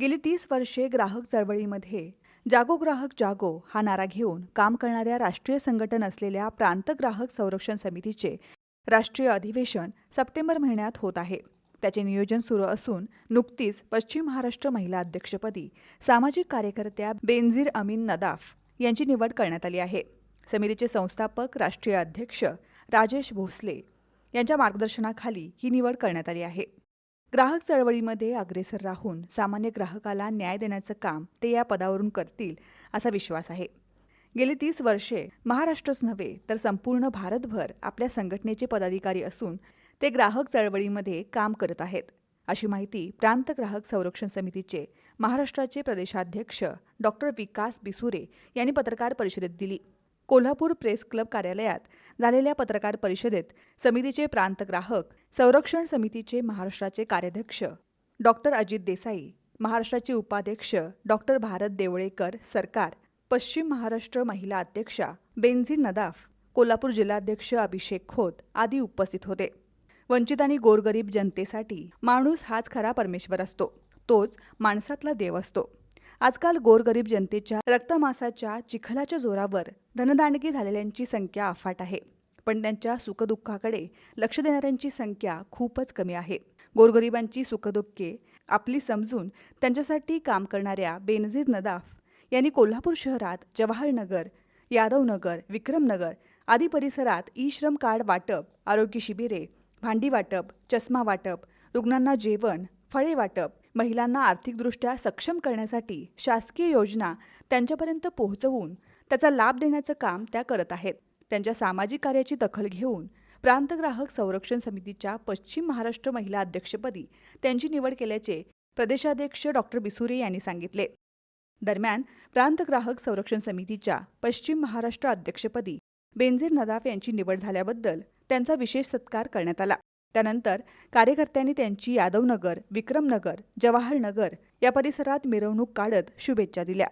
गेली तीस वर्षे ग्राहक चळवळीमध्ये. जागो ग्राहक जागो हा नारा घेऊन काम करणाऱ्या राष्ट्रीय संघटन असलेल्या प्रांत ग्राहक संरक्षण समितीचे राष्ट्रीय अधिवेशन सप्टेंबर महिन्यात होत आहे. त्याचे नियोजन सुरू असून नुकतीच पश्चिम महाराष्ट्र महिला अध्यक्षपदी सामाजिक कार्यकर्त्या बेनझीर अमीन नदाफ यांची निवड करण्यात आली आहे. समितीचे संस्थापक राष्ट्रीय अध्यक्ष राजेश भोसले यांच्या मार्गदर्शनाखाली ही निवड करण्यात आली आहे. ग्राहक चळवळीमध्ये अग्रेसर राहून सामान्य ग्राहकाला न्याय देण्याचं काम ते या पदावरून करतील असा विश्वास आहे. गेली तीस वर्षे महाराष्ट्रच नव्हे तर संपूर्ण भारतभर आपल्या संघटनेचे पदाधिकारी असून ते ग्राहक चळवळीमध्ये काम करत आहेत. अशी माहिती प्रांत ग्राहक संरक्षण समितीचे महाराष्ट्राचे प्रदेशाध्यक्ष डॉक्टर विकास बिसुरे यांनी पत्रकार परिषदेत दिली. कोल्हापूर प्रेस क्लब कार्यालयात झालेल्या पत्रकार परिषदेत समितीचे प्रांत ग्राहक संरक्षण समितीचे महाराष्ट्राचे कार्याध्यक्ष डॉक्टर अजित देसाई महाराष्ट्राचे उपाध्यक्ष डॉक्टर भारत देवळेकर सरकार पश्चिम महाराष्ट्र महिला अध्यक्षा बेनझीर नदाफ कोल्हापूर जिल्हाध्यक्ष अभिषेक खोत आदी उपस्थित होते. वंचित आणि गोरगरीब जनतेसाठी माणूस हाच खरा परमेश्वर असतो. तोच माणसातला देव असतो. आजकाल गोरगरीब जनतेच्या रक्तमासाच्या चिखलाच्या जोरावर धनदांडगी झालेल्यांची संख्या अफाट आहे. पण त्यांच्या सुखदुःखाकडे लक्ष देणाऱ्यांची संख्या खूपच कमी आहे. गोरगरिबांची सुखदुःखे आपली समजून त्यांच्यासाठी काम करणाऱ्या बेनझीर नदाफ यांनी कोल्हापूर शहरात जवाहरनगर यादवनगर विक्रमनगर आदी परिसरात ई श्रम कार्ड वाटप आरोग्य शिबिरे भांडी वाटप चष्मा वाटप रुग्णांना जेवण फळे वाटप महिलांना आर्थिकदृष्ट्या सक्षम करण्यासाठी शासकीय योजना त्यांच्यापर्यंत पोहोचवून त्याचा लाभ देण्याचं काम त्या करत आहेत. त्यांच्या सामाजिक कार्याची दखल घेऊन प्रांत ग्राहक संरक्षण समितीच्या पश्चिम महाराष्ट्र महिला अध्यक्षपदी त्यांची निवड केल्याचे प्रदेशाध्यक्ष डॉक्टर बिसुरे यांनी सांगितले. दरम्यान प्रांत ग्राहक संरक्षण समितीच्या पश्चिम महाराष्ट्र अध्यक्षपदी बेंझीर नदाफ यांची निवड झाल्याबद्दल त्यांचा विशेष सत्कार करण्यात आला. त्यानंतर कार्यकर्त्यांनी त्यांची यादवनगर विक्रमनगर जवाहरनगर या परिसरात मिरवणूक काढत शुभेच्छा दिल्या.